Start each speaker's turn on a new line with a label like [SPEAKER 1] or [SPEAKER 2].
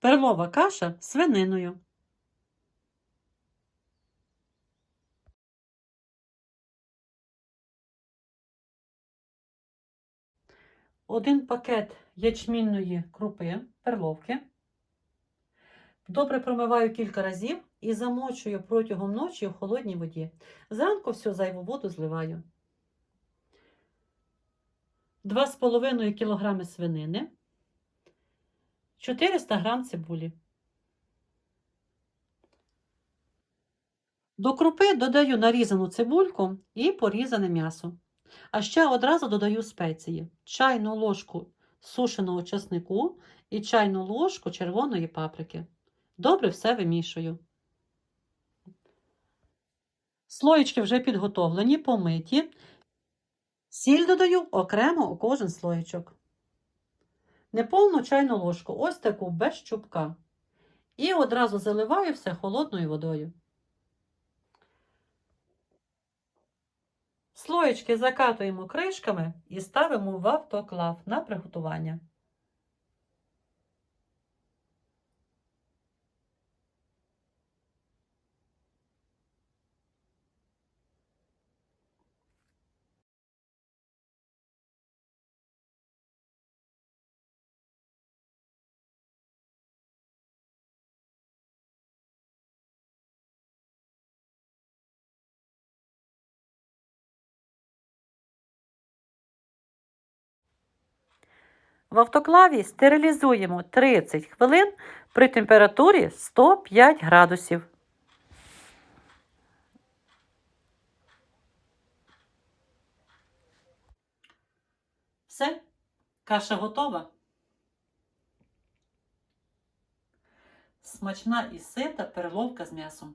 [SPEAKER 1] Перлова каша з свининою. Один пакет ячмінної крупи, перловки. Добре промиваю кілька разів і замочую протягом ночі в холодній воді. Зранку всю зайву воду зливаю. 2,5 кг свинини, 400 г цибулі. До крупи додаю нарізану цибульку і порізане м'ясо. А ще одразу додаю спеції: чайну ложку сушеного чеснику і чайну ложку червоної паприки. Добре все вимішую. Слоєчки вже підготовлені, помиті. Сіль додаю окремо у кожен слоєчок. Неповну чайну ложку, ось таку без чубка. І одразу заливаю все холодною водою. Слоєчки закатуємо кришками і ставимо в автоклав на приготування. В автоклаві стерилізуємо 30 хвилин при температурі 105 градусів. Все, каша готова. Смачна і сита перловка з м'ясом.